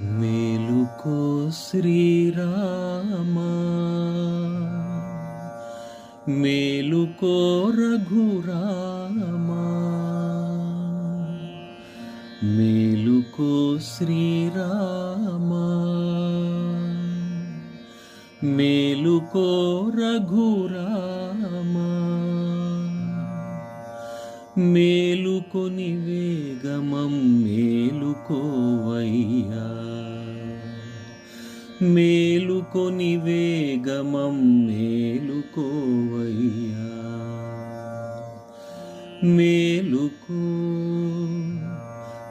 మేలుకో శ్రీరామా. మేలుకో రఘురామా. మేలుకో శ్రీరామా. మేలుకో రఘురామా. మేలుకొని వేగమం మేలుకో మేలుకొని వేగమం మేలుకోవయ్యా. మేలుకో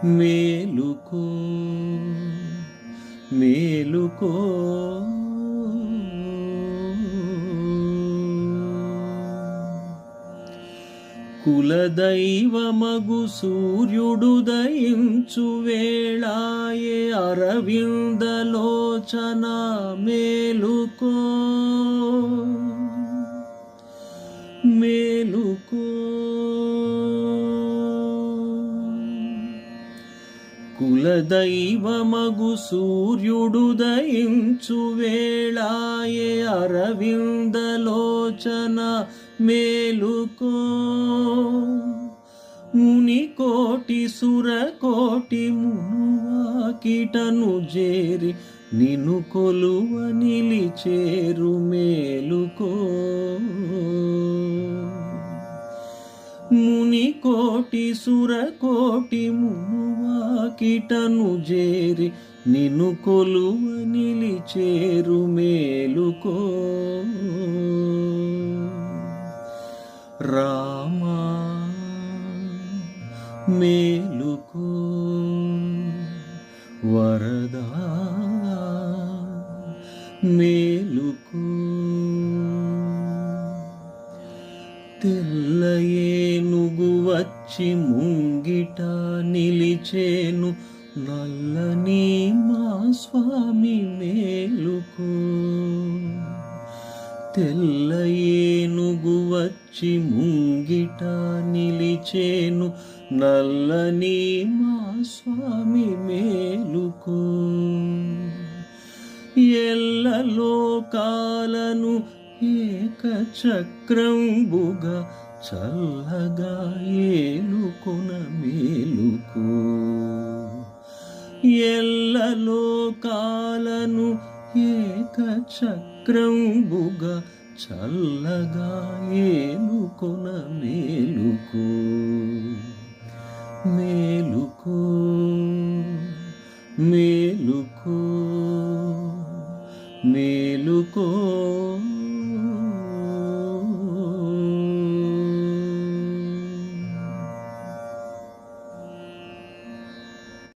మేలుకో మేలుకో. కులదైవమగు సూర్యుడు దయించు వేళాయే అరవిందలో అరవిందలోచన మేలుకో. మేలుకో. కులదైవమగు సూర్యుడు దయించు వేళాయే అరవిందలోచన మేలుకో. ముని కోటి సురకోటి మునువాకిటను చేరి నిన్ను కొలువ నిలిచేరు మేలుకో. ముని కోటి సురకోటి మునువాకిటను చేరి నిన్ను కొలువ నిలిచేరు మేలుకో. రామా మేలుకో. వరదా మేలుకో. తెల్లయేనుగు వచ్చి ముంగిట నిలిచేను నల్లని మా స్వామి మేలుకో. తెల్ల ఏనుగు వచ్చి ముంగిట నిలిచేను నల్లని మా స్వామి మేలుకో. ఎల్ల లోకాలను ఏకచక్రంబుగా చల్లగా ఏలుకొన మేలుకో. ఎల్ల లోకాలను ఏకచక్రంబుగా చల్లగా ఏలుకొన మేలుకో మేలుకో మేలుకో మేలుకో.